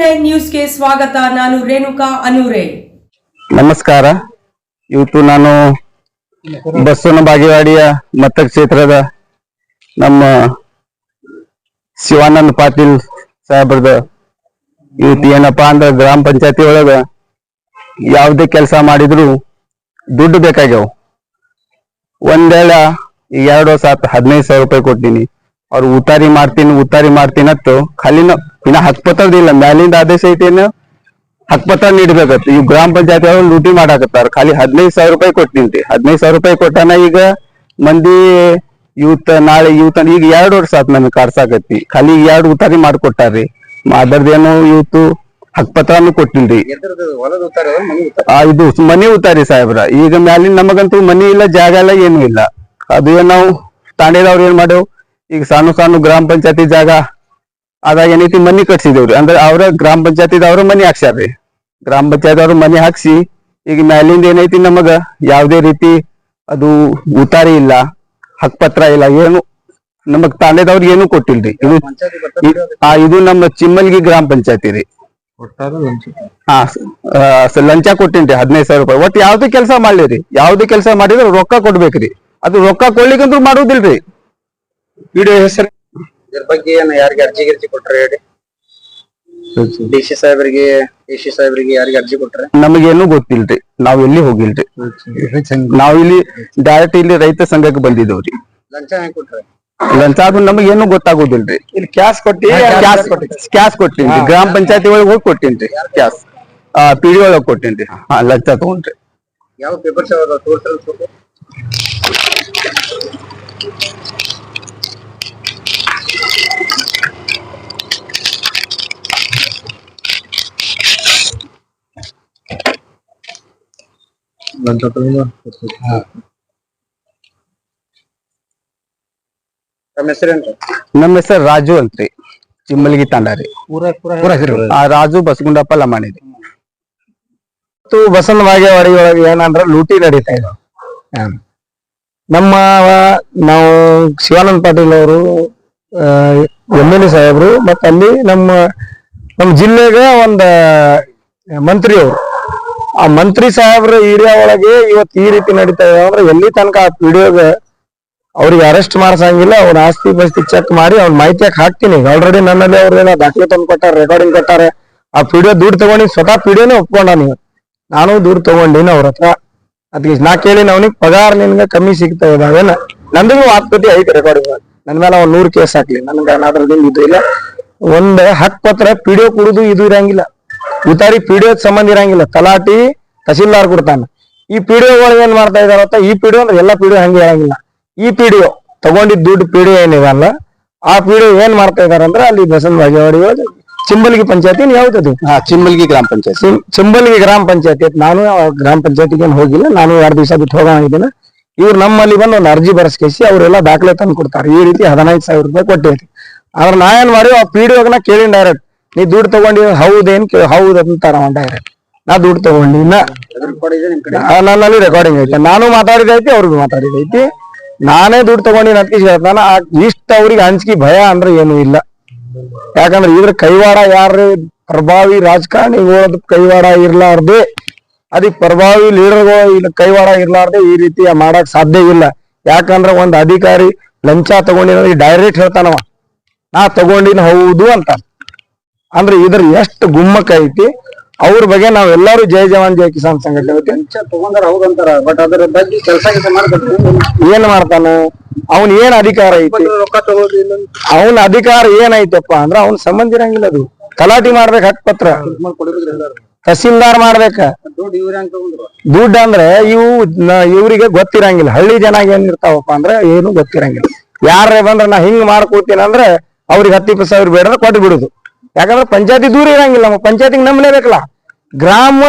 Nine ನ್ಯೂಸ್ಗೆ ಸ್ವಾಗತ, ನಾನು ರೇಣುಕಾ ಅನೂರೆ. ನಮಸ್ಕಾರ. ಇವತ್ತು ನಾನು ಬಸವನ ಬಾಗೇವಾಡಿಯ ಮತಕ್ಷೇತ್ರದ ನಮ್ಮ ಶಿವಾನಂದ ಪಾಟೀಲ್ ಸಾಹೇಬ್ರದ ಇವತ್ತು ಏನಪ್ಪಾ ಅಂದ್ರ ಗ್ರಾಮ ಪಂಚಾಯತಿ ಒಳಗ ಯಾವುದೇ ಕೆಲಸ ಮಾಡಿದ್ರು ದುಡ್ಡು ಬೇಕಾಗ್ಯಾವ. ಒಂದೇಳ ಎರಡು ಸಾವಿರ ಹದಿನೈದು ಸಾವಿರ ರೂಪಾಯಿ ಕೊಟ್ಟಿನಿ. ಅವ್ರು ಉತ್ತಾರಿ ಮಾಡ್ತೀನಿ ಉತ್ತಾರಿ ಮಾಡ್ತೀನಿ ಖಾಲಿನ ಇನ್ನ ಹಕ್ಪತ್ತದಿಲ್ಲ ಮ್ಯಾಲಿಂದ ಆದೇಶ ಐತೇನು ಹಕ್ಪತ್ರ ನೀಡ್ಬೇಕತ್ತು ಈ ಗ್ರಾಮ ಪಂಚಾಯತ್ ಅವ್ರು ಲೂಟಿ ಮಾಡಾಕತ್ತಾರ. ಖಾಲಿ ಹದಿನೈದು ಸಾವಿರ ರೂಪಾಯಿ ಕೊಟ್ಟಿನ್ರಿ ಹದಿನೈದು ಸಾವಿರ ರೂಪಾಯಿ ಕೊಟ್ಟಾನ ಈಗ ಮಂದಿ ಇವತ್ತ ನಾಳೆ ಇವತ್ತ ಈಗ ಎರಡು ವರ್ಷ ಆತ್ ನಮಗೆ ಕಾಡ್ಸಾಕತ್ತಿ ಖಾಲಿ ಎರಡು ಉತ್ತಾರಿ ಮಾಡ್ಕೊಟ್ಟಾರ್ರಿ ಅದರದೇನು ಇವತ್ತು ಕೊಟ್ಟಿಲ್ರಿ ಉತ್ತರ ಮನೆ ಉತ್ತರ ಆ, ಇದು ಮನಿ ಉತ್ತಾರಿ ಸಾಹೇಬ್ರ. ಈಗ ಮ್ಯಾಲಿನ ನಮಗಂತೂ ಮನಿ ಇಲ್ಲ, ಜಾಗ ಇಲ್ಲ, ಏನು ಇಲ್ಲ. ಅದು ಏನ್ ನಾವು, ತಾಂಡೇದವ್ರು ಏನ್ ಮಾಡೋ ಈಗ ಸಣ್ಣ ಸಣ್ಣ ಗ್ರಾಮ ಪಂಚಾಯತಿ ಜಾಗ ಅದಾಗ ಏನೈತಿ ಮನಿ ಕಟ್ಸಿದೇವ್ರಿ. ಅಂದ್ರೆ ಅವ್ರ ಗ್ರಾಮ ಪಂಚಾಯತಿದವ್ರ ಮನಿ ಹಾಕ್ಸ್ಯಾರ್ರಿ. ಗ್ರಾಮ ಪಂಚಾಯತ್ ಅವ್ರ ಮನಿ ಹಾಕ್ಸಿ ಈಗ ಮ್ಯಾಲಿಂದ ಏನೈತಿ ನಮಗ? ಯಾವ್ದೇ ರೀತಿ ಅದು ಉತಾರಿ ಇಲ್ಲ ಹಕ್ಪತ್ರ ಇಲ್ಲ ಏನು ನಮಗ್ ತಾಂಡೇದವ್ರಿಗೆ ಏನು ಕೊಟ್ಟಿಲ್ರಿ. ಇದು ಆ ಇದು ನಮ್ಮ ಚಿಮ್ಮಲ್ಗಿ ಗ್ರಾಮ ಪಂಚಾಯತಿ ರೀ. ಹಾ ಲಂಚ ಕೊಟ್ಟಿನ್ರಿ ಹದಿನೈದು ಸಾವಿರ ರೂಪಾಯಿ. ಒಟ್ಟು ಯಾವ್ದು ಕೆಲಸ ಮಾಡ್ಲಿರಿ? ಯಾವ್ದು ಕೆಲಸ ಮಾಡಿದ್ರೆ ರೊಕ್ಕ ಕೊಡ್ಬೇಕ್ರಿ. ಅದು ರೊಕ್ಕ ಕೊಡ್ಲಿಕ್ಕಂದ್ರೂ ಮಾಡುದಿಲ್ರಿ. ವಿಡಿಯೋ ಹೆಸರು ಇದ್ರ ಬಗ್ಗೆ ಏನು ಯಾರಿಗೆ ಅರ್ಜಿ ಗಿರ್ಜಿ ಕೊಟ್ರೆ ಹೇಳಿ? ಡಿ ಸಿ ಸಾಹೇಬರಿಗೆ ಡಿ ಸಿ ಸಾಹೇಬರಿಗೆ ಯಾರಿಗೆ ಅರ್ಜಿ ಕೊಟ್ರೆ? ನಮಗೇನು ಗೊತ್ತಿಲ್ರಿ. ನಾವ್ ಎಲ್ಲಿ ಹೋಗಿಲ್ರಿ. ನಾವ್ ಇಲ್ಲಿ ಡೈರೆಕ್ಟ್ ಇಲ್ಲಿ ರೈತ ಸಂಘಕ್ಕೆ ಬಂದಿದ್ದೇವ್ರಿ. ಲಂಚ ಹೆಂಗ್ ಕೊಟ್ರೆ? ಲಂಚ ಅದು ನಮಗೇನು ಗೊತ್ತಾಗೋದಿಲ್ರಿ. ಇಲ್ಲಿ ಕ್ಯಾಶ್ ಕೊಟ್ಟಿ ಕ್ಯಾಶ್ ಕ್ಯಾಶ್ ಕೊಟ್ಟಿನ್ರಿ. ಗ್ರಾಮ ಪಂಚಾಯತಿ ಒಳಗೆ ಹೋಗಿ ಕೊಟ್ಟಿನ್ರಿ ಕ್ಯಾಶ್ ಪಿ ಡಿ ಒಳಗೆ ಕೊಟ್ಟಿನ್ರಿ. ಹಾ ಲಂಚ ತಗೊಂಡ್ರಿ. ಯಾವ ಪೇಪರ್ಸ್ ಯಾವ್ದು? ತೋರ್ಸಲ್ ನಮ್ಮ ಹೆಸರು ರಾಜು ಅಂತ್ರಿ ಚಿಮ್ಮಲ್ಗಿ ತಾಂಡಾರಿ. ರಾಜು ಬಸಗುಂಡಪ್ಪ ಲಮಾಣಿರಿ ಮತ್ತು ಬಸವನ ಬಾಗೇವಾಡಿ ಒಳಗೆ ಏನಂದ್ರ ಲೂಟಿ ನಡೀತಾ ಇದಾವ ನಮ್ಮ ನಾವು ಶಿವಾನಂದ ಪಾಟೀಲ್ ಅವರು ಎಂ ಎಲ್ ಎ ಸಾಹೇಬ್ರು ಮತ್ತ ಅಲ್ಲಿ ನಮ್ಮ ನಮ್ಮ ಜಿಲ್ಲೆಗೆ ಒಂದ ಮಂತ್ರಿ ಅವರು ಆ ಮಂತ್ರಿ ಸಾಹೇಬ್ರ ಏರಿಯಾ ಒಳಗೆ ಇವತ್ತು ಈ ರೀತಿ ನಡೀತಾ ಇದೆ ಅಂದ್ರೆ ಎಲ್ಲಿ ತನಕ ಆ ವಿಡಿಯೋಗ ಅವ್ರಿಗೆ ಅರೆಸ್ಟ್ ಮಾಡ್ಸಂಗಿಲ್ಲ ಅವ್ರ ಆಸ್ತಿ ಪಾಸ್ತಿ ಚೆಕ್ ಮಾಡಿ ಅವ್ನ ಮಾಹಿತಿ ಹಾಕ್ತೀನಿ. ಆಲ್ರೆಡಿ ನನ್ನಲ್ಲಿ ಅವ್ರನ್ನ ದಾಖಲೆ ತಂದು ಕೊಟ್ಟಾರೆ ರೆಕಾರ್ಡಿಂಗ್ ಕೊಟ್ಟಾರೆ. ಆ ವಿಡಿಯೋ ದುಡ್ಡು ತಗೊಂಡಿ ಸ್ವತಃ ವಿಡಿಯೋನೇ ಒಪ್ಕೊಂಡ ನೀವು ನಾನು ದುಡ್ಡು ತಗೊಂಡಿನ ಅವ್ರ ಹತ್ರ. ಅದಕ್ಕೆ ನಾ ಕೇಳಿ ಅವನಿಗೆ ಪಗಾರ ನಿನ್ಗೆ ಕಮ್ಮಿ ಸಿಗ್ತಾ ಇದಾವೇನ ನಂದು ಆತ್ಮತಿ ಐತಿ ರೆಕಾರ್ಡಿಂಗ್ ನನ್ ಮೇಲೆ ಅವ್ನು ನೂರು ಕೇಸ್ ಹಾಕ್ಲಿ. ನನ್ಗೆ ಅನಾದ್ರದಿಂದ ಇದು ಇಲ್ಲ. ಒಂದ್ ಹಕ್ ಪತ್ರ ಪಿಡಿಯೋ ಕುಡುದು ಇದು ಇರಂಗಿಲ್ಲ. ಉತಾರಿ ಪಿಡಿಯೋ ಸಂಬಂಧ ಇರಂಗಿಲ್ಲ. ತಲಾಟಿ ತಹಸೀಲ್ದಾರ್ ಕೊಡ್ತಾನ. ಈ ಪಿಡಿಯೋಗಳು ಏನ್ ಮಾಡ್ತಾ ಇದಾರ ಈ ಪಿಡಿಒ ಅಂದ್ರೆ ಎಲ್ಲಾ ಪಿಡಿಒ ಹಂಗೆ ಇರಂಗಿಲ್ಲ ಈ ಪಿಡಿಒ ತಗೊಂಡಿದ್ ದುಡ್ಡು ಪಿಡಿಒ ಏನಿದಲ್ಲ ಆ ಪಿಡಿಒ ಏನ್ ಮಾಡ್ತಾ ಇದಾರ ಅಂದ್ರೆ ಅಲ್ಲಿ ಬಸವನ ಬಾಗೇವಾಡಿ ಒಳಗೆ ಚಿಂಬಲ್ಗಿ ಪಂಚಾಯತಿ ಯಾವ್ದದು ಹಾ ಚಿಮ್ಮಲ್ಗಿ ಗ್ರಾಮ ಪಂಚಾಯತಿ. ಚಿಂಬಲ್ಗಿ ಗ್ರಾಮ ಪಂಚಾಯತಿ ಐತಿ ನಾನು ಗ್ರಾಮ ಪಂಚಾಯತಿಗೆ ಏನು ಹೋಗಿಲ್ಲ. ನಾನು ಎರಡು ದಿವಸ ಬಿಟ್ಟು ಹೋಗೋಣ ಇವ್ರು ನಮ್ಮಲ್ಲಿ ಬಂದು ಒಂದು ಅರ್ಜಿ ಬರೆಸ್ಕೇಸಿ ಅವರೆಲ್ಲ ದಾಖಲೆ ತಂದು ಕೊಡ್ತಾರೆ. ಈ ರೀತಿ ಹದಿನೈದು ಸಾವಿರ ರೂಪಾಯಿ ಕೊಟ್ಟಿರ್ತೀವಿ. ಆದ್ರೆ ನಾ ಏನ್ ಮಾಡಿ ಆ ಪಿ ಡಿ ಒಗ್ನ ಕೇಳಿ ಡೈರೆಕ್ಟ್ ನೀ ದುಡ್ಡು ತಗೊಂಡಿ ಹೌದೇನ್ ಹೌದ್ ಅಂತಾರ ಡೈರೆಕ್ಟ್ ನಾ ದುಡ್ಡು ತಗೊಂಡಿ ನಾ ಕೊಡಿದೆ ನಿಮ್ ಕಡೆ ಆ, ನನ್ನಲ್ಲಿ ರೆಕಾರ್ಡಿಂಗ್ ಐತೆ ನಾನು ಮಾತಾಡಿದೈತಿ ಮಾತಾಡಿದ ಮಾತಾಡಿದೈತಿ ನಾನೇ ದುಡ್ಡು ತಗೊಂಡಿನ ಅಂತ ಹೇಳ್ತಾನ. ಇಷ್ಟ ಅವ್ರಿಗೆ ಅಂಜಿಕೆ ಭಯ ಅಂದ್ರೆ ಏನು ಇಲ್ಲ. ಯಾಕಂದ್ರೆ ಇದ್ರ ಕೈವಾಡ ಯಾರು ಪ್ರಭಾವಿ ರಾಜಕಾರಣಿಗಳದ ಕೈವಾಡ ಇರ್ಲಾರ್ದೆ. ಅದಕ್ಕೆ ಪ್ರಭಾವಿ ಲೀಡರ್ಗಳು ಇಲ್ಲ ಕೈವಾಡ ಇರ್ಲಾರ್ದೆ ಈ ರೀತಿ ಮಾಡಕ್ ಸಾಧ್ಯ ಇಲ್ಲ. ಯಾಕಂದ್ರೆ ಒಂದ್ ಅಧಿಕಾರಿ ಲಂಚ ತಗೊಂಡಿನ ಡೈರೆಕ್ಟ್ ಹೇಳ್ತಾನವ. ನಾ ತಗೊಂಡಿನ ಹೌದು ಅಂತ. ಅಂದ್ರೆ ಇದ್ರ ಎಷ್ಟು ಗುಮ್ಮಕ್ಕ ಐತಿ ಅವ್ರ ಬಗ್ಗೆ ನಾವೆಲ್ಲರೂ ಜಯ ಜವಾನ್ ಜಯ ಕಿಸಾನ್ ಸಂಘಟನೆ ತಗೊಂಡಾರ ಹೌದಂತಾರ ಬಟ್ ಅದ್ರ ಬಗ್ಗೆ ಕೆಲಸ ಏನ್ ಮಾಡ್ತಾನ ಅವನ್ ಏನ್ ಅಧಿಕಾರ ಐತಿ? ಅವನ ಅಧಿಕಾರ ಏನೈತಪ್ಪ ಅಂದ್ರ ಅವ್ನ ಸಂಬಂಧ ಇರಂಗಿಲ್ಲ ಅದು. ತಲಾಟಿ ಮಾಡ್ಬೇಕು ಹಕ್ ಪತ್ರ. ತಹಸೀಲ್ದಾರ್ ಮಾಡ್ಬೇಕ. ದುಡ್ಡು ಅಂದ್ರೆ ಇವು ಇವರಿಗೆ ಗೊತ್ತಿರಂಗಿಲ್ಲ. ಹಳ್ಳಿ ಜನ ಏನ್ ಇರ್ತಾವಪ್ಪ ಅಂದ್ರೆ ಏನು ಗೊತ್ತಿರಂಗಿಲ್ಲ. ಯಾರೇ ಬಂದ್ರ ನಾ ಹಿಂಗ್ ಮಾಡ್ಕೋತೀನಿ ಅಂದ್ರೆ ಅವ್ರಿಗೆ ಹತ್ತು ಇಪ್ಪತ್ತು ಸಾವಿರ ಬೇಡ ಕೊಟ್ಟು ಬಿಡುದು ಯಾಕಂದ್ರೆ ಪಂಚಾಯತಿ ದೂರ ಇರಂಗಿಲ್ಲ ನಮ್ಮ ಪಂಚಾಯತಿಗೆ ನಂಬಲೇಬೇಕಲ್ಲ ಗ್ರಾಮ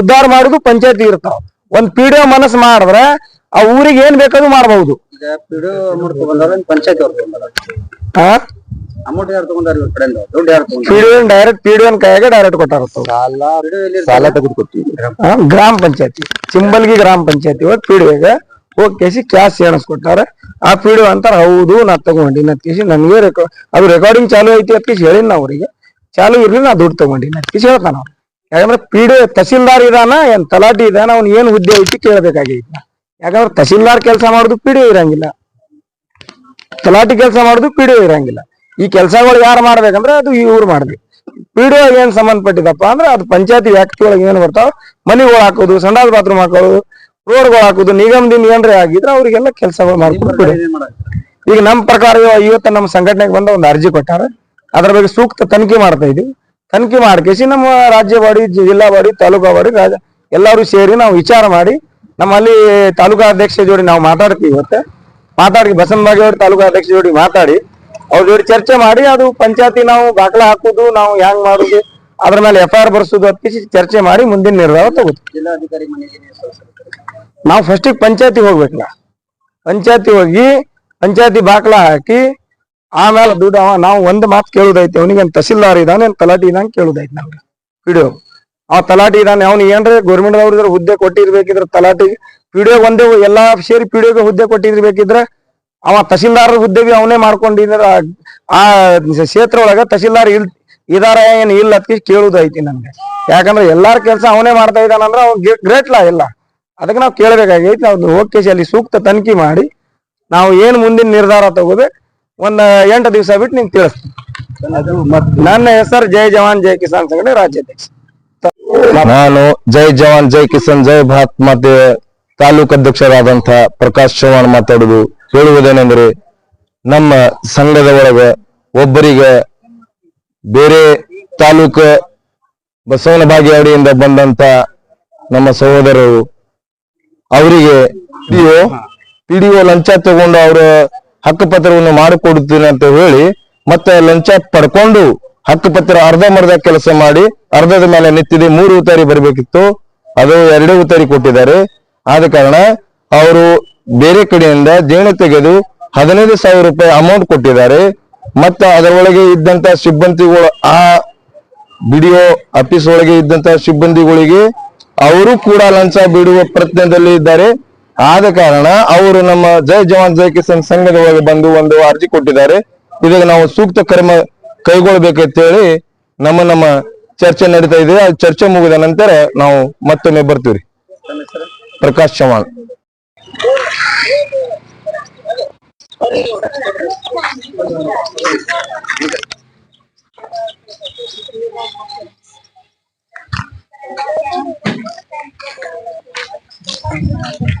ಉದ್ಧಾರ ಮಾಡುದು ಪಂಚಾಯತಿ ಇರ್ತಾವ. ಒಂದ್ ಪಿಡಿಒ ಮನಸ್ಸು ಮಾಡಿದ್ರೆ ಆ ಊರಿಗೆ ಏನ್ ಬೇಕಾದ್ರೂ ಮಾಡಬಹುದು. ಡೈರೆಕ್ಟ್ ಪಿಡಿಒನ್ ಕೈಯಾಗ ಸಾಲ ಗ್ರಾಮ ಪಂಚಾಯತಿ. ಸಿಂಬಲ್ಗಿ ಗ್ರಾಮ ಪಂಚಾಯತಿ. ಹೋಗಿ ಪಿಡಿಒಗೆ ಹೋಗಿ ಕೇಸಿ ಕ್ಯಾಶ್ ಎಣಿಸ್ಕೊಟ್ಟಾರ ಆ ಪಿಡಿಒ ಅಂತಾರ ಹೌದು ನಾ ತಗೊಂಡಿ ನಾ ಕೇಸಿ ನನ್ಗೆ ರೆಕಾರ್ಡ್ ಅದು ರೆಕಾರ್ಡಿಂಗ್ ಚಾಲು ಐತಿ ಅಂತ ಕೇಸಿ ಹೇಳಿನ ಅವ್ರಿಗೆ. ಚಾಲು ಇರ್ಲಿ ನಾ ದುಡ್ಡು ತಗೊಂಡಿನಿ. ಅಂತ ಹೇಳ್ತಾನ ಅವ್ನು ಯಾಕಂದ್ರೆ ಪೀಡೆ ತಹಸೀಲ್ದಾರ್ ಇದಾನ ಏನ್ ತಲಾಟಿ ಇದಾನ ಅವ್ನು ಏನ್ ಹುದ್ದೆ ಐತಿ ಕೇಳಬೇಕಾಗೈತಿ. ನಾ. ಯಾಕಂದ್ರೆ ತಹಸೀಲ್ದಾರ್ ಕೆಲಸ ಮಾಡುದು ಪೀಡೆ ಇರಂಗಿಲ್ಲ. ತಲಾಟಿ ಕೆಲಸ ಮಾಡುದು ಪೀಡೆ ಇರಂಗಿಲ್ಲ. ಈ ಕೆಲಸಗಳು ಯಾರು ಮಾಡ್ಬೇಕಂದ್ರೆ ಅದು ಇವ್ರು ಮಾಡ್ಬೇಕು ಪಿಡಿಒ ಏನ್ ಸಂಬಂಧಪಟ್ಟಿದಪ್ಪ ಅಂದ್ರೆ ಅದು ಪಂಚಾಯತಿ ವ್ಯಾಪ್ತಿ ಒಳಗೆ ಏನ್ ಬರ್ತಾವ? ಮನಿಗಳು ಹಾಕೋದು ಸಂಡಾಸ್ ಬಾತ್ರೂಮ್ ಹಾಕೋದು ರೋಡ್ಗಳು ಹಾಕೋದು ನಿಗಮದಿಂದ ಏನ್ರೇ ಆಗಿದ್ರೆ ಅವ್ರಿಗೆಲ್ಲ ಕೆಲಸಗಳು ಮಾಡ್ಕೊಂಡು ಈಗ ನಮ್ಮ ಪ್ರಕಾರ ಇವ- ಇವತ್ತು ನಮ್ಮ ಸಂಘಟನೆಗೆ ಬಂದ ಒಂದು ಅರ್ಜಿ ಕೊಟ್ಟಾರ. ಅದ್ರ ಬಗ್ಗೆ ಸೂಕ್ತ ತನಿಖೆ ಮಾಡ್ತಾ ಇದೀವಿ ತನಿಖೆ ಮಾಡ್ಕೇಸಿ ನಮ್ಮ ರಾಜ್ಯ ಬಾಡಿ ಜಿಲ್ಲಾ ಬಾಡಿ ತಾಲೂಕಾ ಬಾಡಿ ರಾಜ ಎಲ್ಲರೂ ಸೇರಿ ನಾವು ವಿಚಾರ ಮಾಡಿ ನಮ್ಮಲ್ಲಿ ತಾಲೂಕಾ ಅಧ್ಯಕ್ಷ ಜೋಡಿ ನಾವು ಮಾತಾಡ್ತೀವಿ ಇವತ್ತು. ಮಾತಾಡಿ ಬಸವನ ಅವ್ರ ತಾಲೂಕಾ ಅಧ್ಯಕ್ಷ ಜೋಡಿ ಮಾತಾಡಿ ಅವ್ರ ಜೋಡಿ ಚರ್ಚೆ ಮಾಡಿ ಅದು ಪಂಚಾಯತಿ ನಾವು ದಾಖಲೆ ಹಾಕುದು ನಾವು ಹ್ಯಾಂಗ್ ಮಾಡುದು ಅದ್ರ ಮೇಲೆ ಎಫ್ ಐ ಆರ್ ಬರ್ಸುದು ಚರ್ಚೆ ಮಾಡಿ ಮುಂದಿನ ನಿರ್ಧಾರ ತಗೋತೀವಿ. ನಾವು ಫಸ್ಟಿಗೆ ಪಂಚಾಯತಿ ಹೋಗ್ಬೇಕಲ್ಲ. ಪಂಚಾಯತಿ ಹೋಗಿ ಪಂಚಾಯತಿ ಬಾಕ್ಲ ಹಾಕಿ ಆಮೇಲೆ ದುಡ್ಡು ಅವ, ನಾವು ಒಂದ್ ಮಾತು ಕೇಳುದೈತಿ ಅವನಿಗೆ ತಹಸೀಲ್ದಾರ್ ಇದಾನೆ, ಏನ್ ತಲಾಟಿ ಇದಾನೆ ಕೇಳುದೈತಿ ನಮ್ಗೆ ಪಿಡಿಒ ಆ ತಲಾಟಿ ಇದಾನೆ, ಅವ್ನು ಏನ್ರಿ ಗೌರ್ಮೆಂಟ್ ಅವ್ರ ಹುದ್ದೆ ಕೊಟ್ಟಿರ್ಬೇಕಿದ್ರೆ ತಲಾಟಿ ಪಿಡಿಒ ಒಂದೇ ಎಲ್ಲಾ ಸೇರಿ ಪಿಡಿಒಗೆ ಹುದ್ದೆ ಕೊಟ್ಟಿರ್ಬೇಕಿದ್ರೆ ಅವ ತಹಸೀಲ್ದಾರ್ ಹುದ್ದೆ ಬಿ ಅವನೇ ಮಾಡ್ಕೊಂಡಿದ್ರ ಆ ಕ್ಷೇತ್ರ ಒಳಗ ತಹಸೀಲ್ದಾರ್ ಇಲ್, ಇದಾರ ಏನ್ ಇಲ್ಲ ಅದಕ್ಕೆ ಕೇಳುದೈತಿ ನಮ್ಗೆ. ಯಾಕಂದ್ರೆ ಎಲ್ಲಾರ ಕೆಲಸ ಅವನೇ ಮಾಡ್ತಾ ಇದ್ದಾನಂದ್ರ ಅವ್ನ್ ಗ್ರೇಟ್ಲಾ ಇಲ್ಲ. ಅದಕ್ಕೆ ನಾವು ಕೇಳಬೇಕಾಗೈತಿ, ನಾವು ಹೋಗಿ ಅಲ್ಲಿ ಸೂಕ್ತ ತನಿಖೆ ಮಾಡಿ, ನಾವು ಏನ್ ಮುಂದಿನ ನಿರ್ಧಾರ ತಗೋಬೇಕು ಒಂದ್ ಎಂಟು ದಿವಸ ಬಿಟ್ಟು ನಿಂಗೆ ತಿಳಿಸ್ತೀನಿ. ನನ್ನ ಹೆಸರು ಜೈ ಜವಾನ್, ಜೈ ಕಿಸಾನ್ ಸಂಘಟನೆ ರಾಜ್ಯಾಧ್ಯಕ್ಷ. ನಾನು ಜೈ ಜವಾನ್, ಜೈ ಕಿಸಾನ್, ಜೈ ಭಾರತ್ ಮಾತೆ ತಾಲೂಕು ಅಧ್ಯಕ್ಷರಾದಂತ ಪ್ರಕಾಶ್ ಚೌಹಾಣ್ ಮಾತಾಡುದು. ಹೇಳುವುದೇನೆಂದ್ರೆ ನಮ್ಮ ಸಂಘದ ಒಳಗ ಒಬ್ಬರಿಗೆ ಬೇರೆ ತಾಲೂಕು ಬಸವನ ಬಾಗೇವಾಡಿಯಿಂದ ಬಂದಂತ ನಮ್ಮ ಸಹೋದರರು, ಅವರಿಗೆ ಪಿಡಿಒ ಪಿಡಿಒ ಲಂಚ ತಗೊಂಡು ಅವರ ಹಕ್ಕುಪತ್ರವನ್ನು ಮಾಡಿಕೊಡುತ್ತೇನೆ ಅಂತ ಹೇಳಿ ಮತ್ತೆ ಲಂಚ ಪಡ್ಕೊಂಡು ಹಕ್ಕುಪತ್ರ ಮರ್ಧ ಕೆಲಸ ಮಾಡಿ ಅರ್ಧದ ಮೇಲೆ ನಿಂತಿದೆ, ಮೂರು ಉತ್ತಾರಿ ಬರಬೇಕಿತ್ತು. ಅದು ಎರಡೇ ಉತ್ತಾರಿ ಕೊಟ್ಟಿದ್ದಾರೆ. ಆದ ಕಾರಣ ಅವರು ಬೇರೆ ಕಡೆಯಿಂದ ಜೇಣು ತೆಗೆದು ಹದಿನೈದು ಸಾವಿರ ರೂಪಾಯಿ ಅಮೌಂಟ್ ಕೊಟ್ಟಿದ್ದಾರೆ. ಮತ್ತೆ ಅದರೊಳಗೆ ಇದ್ದಂತ ಸಿಬ್ಬಂದಿಗಳು ಆ ಬಿಡಿಒ ಆಫೀಸ್ ಒಳಗೆ ಇದ್ದಂತ ಸಿಬ್ಬಂದಿಗಳಿಗೆ ಅವರು ಕೂಡ ಲಂಚ ಬಿಡುವ ಪ್ರಯತ್ನದಲ್ಲಿ ಇದ್ದಾರೆ. ಆದ ಕಾರಣ ಅವರು ನಮ್ಮ ಜೈ ಜವಾನ್ ಜೈ ಕಿಸಾನ್ ಸಂಘದ ಒಳಗೆ ಬಂದು ಒಂದು ಅರ್ಜಿ ಕೊಟ್ಟಿದ್ದಾರೆ. ಇದಕ್ಕೆ ನಾವು ಸೂಕ್ತ ಕ್ರಮ ಕೈಗೊಳ್ಳಬೇಕಂತ ಹೇಳಿ ನಮ್ಮ ನಮ್ಮ ಚರ್ಚೆ ನಡೀತಾ ಇದೆ. ಆ ಚರ್ಚೆ ಮುಗಿದ ನಂತರ ನಾವು ಮತ್ತೊಮ್ಮೆ ಬರ್ತೀವಿ ಪ್ರಕಾಶ್ ಚವಾನ್ Thank you.